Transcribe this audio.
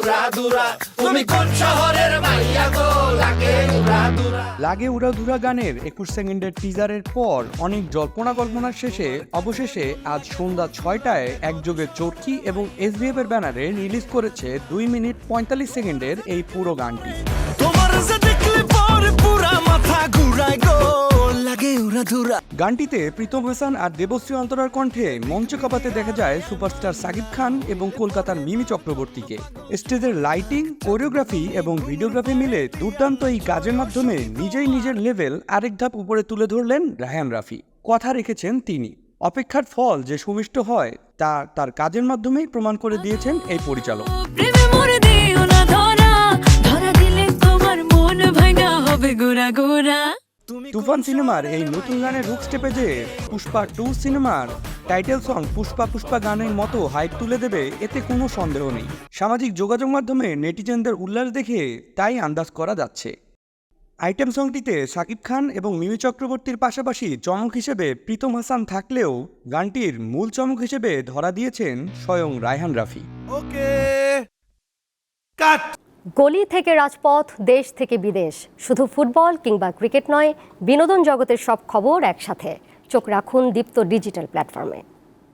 উড়াদুরা তুমি কোন শহরের মাইয়া গো? লাগে লাগে উড়াধুরা গানের একুশ সেকেন্ডের টিজারের পর অনেক জল্পনা কল্পনার শেষে অবশেষে আজ সন্ধ্যা ছয়টায় একযোগে চরকি এবং এসবিএফ এর ব্যানারে রিলিজ করেছে দুই মিনিট পঁয়তাল্লিশ সেকেন্ডের এই পুরো গানটি। তোমার যে দেখলে পরে পুরা মাথা ঘুরায় গো। লাগে উড়া গানটিতে প্রীতম হাসান আর দেবশ্রী অন্তরার কণ্ঠে মঞ্চ কাঁপাতে দেখা যায় সুপারস্টার সাকিব খান এবং কলকাতার মিমি চক্রবর্তীকে। স্টেজের লাইটিং, কোরিওগ্রাফি এবং ভিডিওগ্রাফি মিলে দুর্দান্ত এই কাজের মাধ্যমে নিজেই নিজের লেভেল আরেক ধাপ উপরে তুলে ধরলেন রায়হান রাফি। কথা রেখেছেন তিনি। অপেক্ষার ফল যে সুমিষ্ট হয়, তা তার কাজের মাধ্যমেই প্রমাণ করে দিয়েছেন এই পরিচালক। তুফান সিনেমার এই নতুন গানের রুক স্টেপে যে পুষ্পা টু সিনেমার টাইটেল সং পুষ্পা পুষ্পা গানের মতো হাইপ তুলে দেবে এতে কোনো সন্দেহ নেই। সামাজিক যোগাযোগ মাধ্যমে নেটিজেনদের উল্লাস দেখে তাই আন্দাজ করা যাচ্ছে। আইটেম সংটিতে সাকিব খান এবং মিমি চক্রবর্তীর পাশাপাশি চমক হিসেবে প্রীতম হাসান থাকলেও গানটির মূল চমক হিসেবে ধরা দিয়েছেন স্বয়ং রায়হান রাফি। ওকে কাট। গলি থেকে রাজপথ, দেশ থেকে বিদেশ। শুধু ফুটবল কিংবা ক্রিকেট নয়, বিনোদন জগতের সব খবর একসাথে। চোখ রাখুন দীপ্ত ডিজিটাল প্ল্যাটফর্মে।